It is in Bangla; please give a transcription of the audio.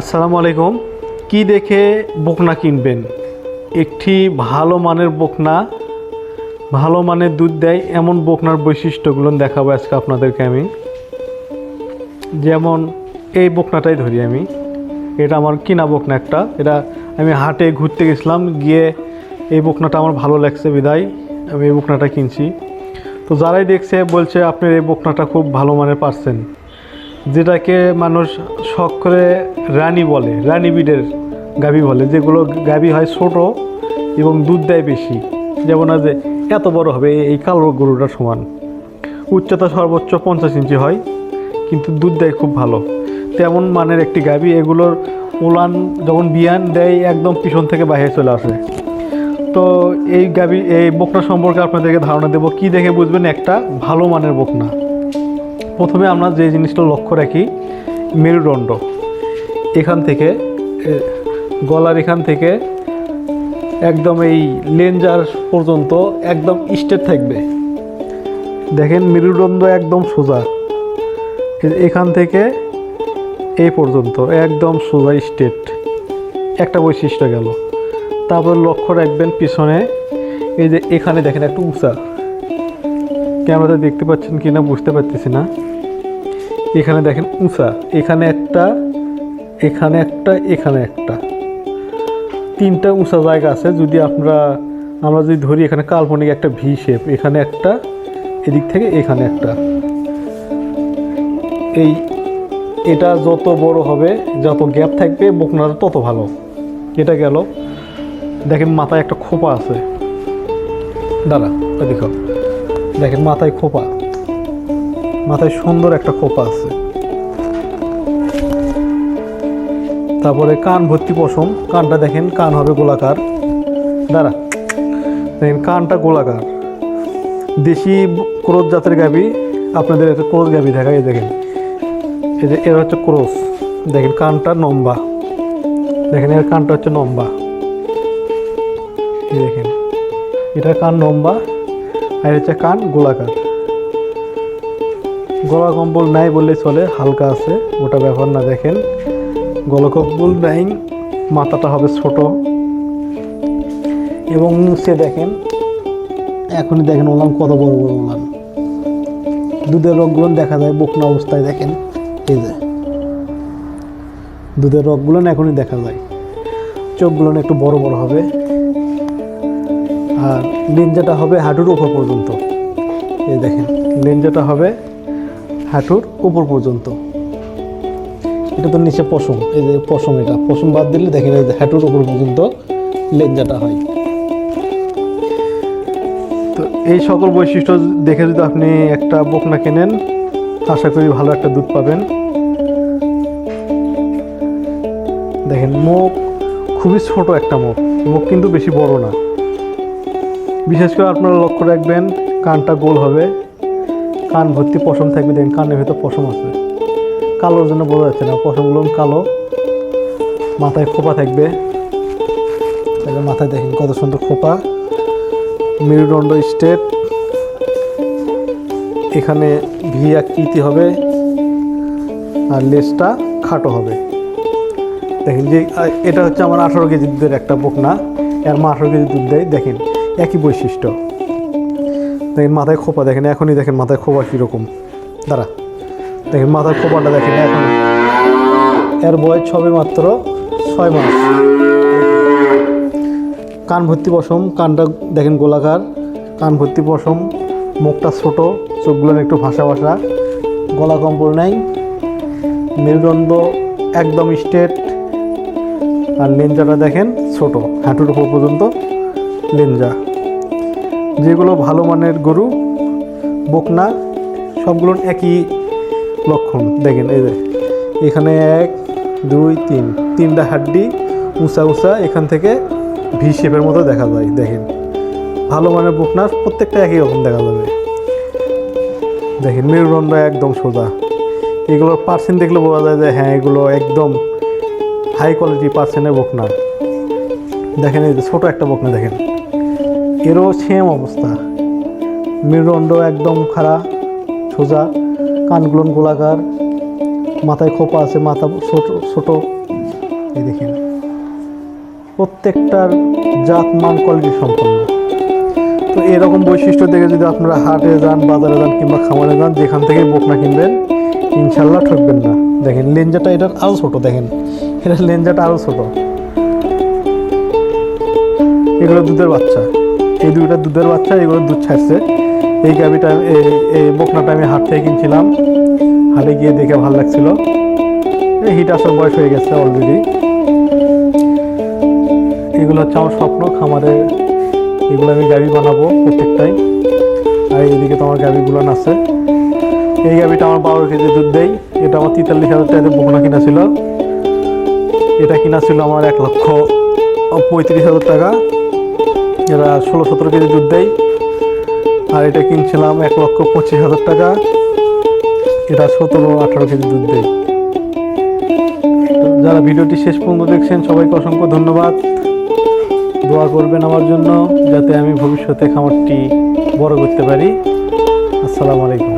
আসসালামু আলাইকুম। কি দেখে বকনা কিনবেন? একটি ভালো মানের বকনা, ভালো মানের দুধ দেয় এমন বকনার বৈশিষ্ট্যগুলো দেখাবো আজকে আপনাদেরকে আমি। যেমন এই বকনাটাই ধরি আমি। এটা আমার কিনা বকনা একটা। এটা আমি হাটে ঘুরতে গেছিলাম, গিয়ে এই বকনাটা আমার ভালো লাগছে বিদায়। আমি এই বকনাটা কিনছি। তো যারাই দেখছে, বলছে আপনার এই বকনাটা খুব ভালো মানের পারছেন। যেটাকে মানুষ শখ করে রানী বলে, রানী বিডের গাভী বলে, যেগুলো গাভী হয় ছোট এবং দুধ দেয় বেশি। যেমন আজ এত বড় হবে, এই- কালো গরুটার সমান। উচ্চতা সর্বোচ্চ পঞ্চাশ ইঞ্চি হয়, কিন্তু দুধ দেয় খুব ভালো। তেমন মানের একটি গাভী, এগুলোর উলান যখন বিয়ান দেয়, একদম পিছন থেকে বাইরে চলে আসে। তো এই গাভী, এই বকনা সম্পর্কে আপনাদেরকে ধারণা দেবো। কি দেখে বুঝবেন? একটা ভালো মানের বকনা। প্রথমে আমরা যে জিনিসটা লক্ষ্য রাখি, মেরুদণ্ড। এখান থেকে গলার এখান থেকে একদম এই লেঞ্জার পর্যন্ত একদম স্ট্রেট থাকবে। দেখেন, মেরুদণ্ড একদম সোজা। এখান থেকে এই পর্যন্ত একদম সোজা স্টেট একটা বৈশিষ্ট্য গেল। তারপর লক্ষ্য রাখবেন পিছনে, এই যে এখানে দেখেন একটু উঁচা। ক্যামেরাতে দেখতে পাচ্ছেন কি না বুঝতে পারতেছি না। এখানে দেখেন উঁচা, এখানে একটা এখানে একটা এখানে একটা। তিনটা উঁচা জায়গা আছে, যদি আমরা আমরা যদি ধরি এখানে কাল্পনিক একটা ভি শেপ এখানে একটা, এদিক থেকে এখানে একটা। এই, এটা যত বড় হবে, যত গ্যাপ থাকবে, বকনাটা তত ভালো। এটা গেল। দেখেন মাথায় একটা খোপা আছে। দাঁড়া দেখো দেখেন, মাথায় খোপা। মাথায় সুন্দর একটা খোপা আছে। তারপরে কান ভর্তি পশম। কানটা দেখেন, কান হবে গোলাকার। দাঁড়া। দেখেন, কানটা গোলাকার। দেশি ক্রোজ জাতের গাবি, আপনাদের একটা ক্রোজ গাবি দেখায় এই দেখেন। এই যে, এর হচ্ছে ক্রোস দেখেন, কানটা লম্বা। দেখেন, এর কানটা হচ্ছে এই দেখেন এটার কান লম্বা আর হচ্ছে কান, গোলাকার। গলা কম্বল নাই বললে চলে, হালকা আছে ওটা ব্যাপার না দেখেন। গলা কম্বল নাই, মাথাটা হবে ছোট। এবং নিচে দেখেন, এখনই দেখেন ওলাম কত বড় বড় ওলাম দুধের রোগগুলো দেখা যায় বকনা অবস্থায়, দেখেন, এই যে। দুধের রগগুলো এখনই দেখা যায়। চোখগুলো একটু বড় বড় হবে। আর লেঞ্জাটা হবে হাঁটুর উপর পর্যন্ত। এই দেখেন লেঞ্জাটা হবে হাঁটুর উপর পর্যন্ত। এটা তো নিচে পশম, এই যে পশম এটা। পশম বাদ দিলে দেখেন এই হাঁটুর উপর পর্যন্ত লেঞ্জাটা হয়। তো এই সকল বৈশিষ্ট্য দেখে যদি আপনি একটা বকনা কেনেন, আশা করি ভালো একটা দুধ পাবেন। দেখেন, মুখ খুবই ছোট একটা মুখ মুখ কিন্তু বেশি বড় না। বিশেষ করে আপনারা লক্ষ্য রাখবেন, কানটা গোল হবে। কান ভর্তি পশম থাকবে, দেখেন কানের ভেতর পশম আছে। কালোর জন্য বোঝা যাচ্ছে না, পশমগুলো কালো। মাথায় খোপা থাকবে। মাথায় দেখেন কত সুন্দর খোপা। মেরুদণ্ড স্টেপ এখানে ভি আকৃতি হবে আর লেজটা খাটো হবে। দেখেন যে এটা হচ্ছে আমার আঠারো কেজি দুধের একটা বকনা এর মা আঠারো কেজি দুধ দেয়, দেখেন। একই বৈশিষ্ট্য। দেখেন মাথায় খোপা, দেখেন, এখনই দেখেন মাথায় খোপা কীরকম। দাঁড়া, দেখেন মাথার খোপাটা দেখেন এখন এর বয়স সবে মাত্র ছয় মাস। কান ভর্তি পশম, কানটা দেখেন গোলাকার। কান ভর্তি পশম, মুখটা ছোট চোখগুলো একটু ভাসা ভাসা। গলা কম্বল নেই। মেরুদণ্ড একদম স্ট্রেট আর লেঞ্জাটা দেখেন ছোট, হাঁটুর উপর পর্যন্ত। লেঞ্জা যেগুলো ভালো মানের গরু বকনা সবগুলোর একই লক্ষণ। দেখেন, এই যে, এখানে এক, দুই, তিন। তিনটা হাড্ডি উঁচা উঁচা, এখান থেকে ভি শেপের মতো দেখা যায়, দেখেন। ভালো মানের বকনার প্রত্যেকটা একই রকম দেখা যাবে। দেখেন, মেরুদণ্ড একদম সোজা। এগুলোর পার্সেন্ট দেখলে বোঝা যায় যে হ্যাঁ এগুলো একদম হাই কোয়ালিটি পার্সেন্টের বকনা দেখেন এই যে ছোটো একটা বকনা দেখেন। এরও সেম অবস্থা। মেরুদণ্ড একদম খাড়া, সোজা কানগুলো গোলাকার, মাথায় খোপা আছে, মাথা ছোট ছোট। এই দেখেন, প্রত্যেকটার জাত মান কোয়ালিটি সম্পন্ন। তো এরকম বৈশিষ্ট্য দেখে যদি আপনারা হাটে যান, বাজারে যান কিংবা খামারে যান, যেখান থেকে বকনা কিনবেন, ইনশাল্লাহ ঠকবেন না। দেখেন লেঞ্জাটা এটার আরও ছোটো, দেখেন। এটার লেঞ্জাটা আরও ছোট। এগুলো দুধের বাচ্চা। এই দুইটা দুধের বাচ্চা, এগুলো দুধ ছাড়ছে। এই গাভিটা এই বকনাটা আমি হাট থেকে কিনছিলাম হাটে গিয়ে দেখে ভালো লাগছিল। এই হিট আসার বয়স হয়ে গেছে অলরেডি এগুলো হচ্ছে আমার স্বপ্ন, খামারে এগুলো আমি গাভি বানাবো প্রত্যেকটাই। আর এইদিকে তোমার গাভিগুলো আছে এই গাভিটা আমার বারো কেজি দুধ দেয় এটা আমার তেতাল্লিশ হাজার টাকা দিয়ে বকনা কিনা ছিল। এটা কিনা ছিল আমার এক লক্ষ পঁয়ত্রিশ হাজার টাকা। এরা ষোলো সতেরো কেজি দুধ দেয়, আর এটা কিনছিলাম এক লক্ষ পঁচিশ হাজার টাকা। এটা সতেরো, আঠারো কেজি দুধ দেয়। যারা ভিডিওটি শেষ পর্যন্ত দেখছেন, সবাইকে অসংখ্য ধন্যবাদ। দোয়া করবেন আমার জন্য, যাতে আমি ভবিষ্যতে খামারটি বড় করতে পারি। আসসালামু আলাইকুম।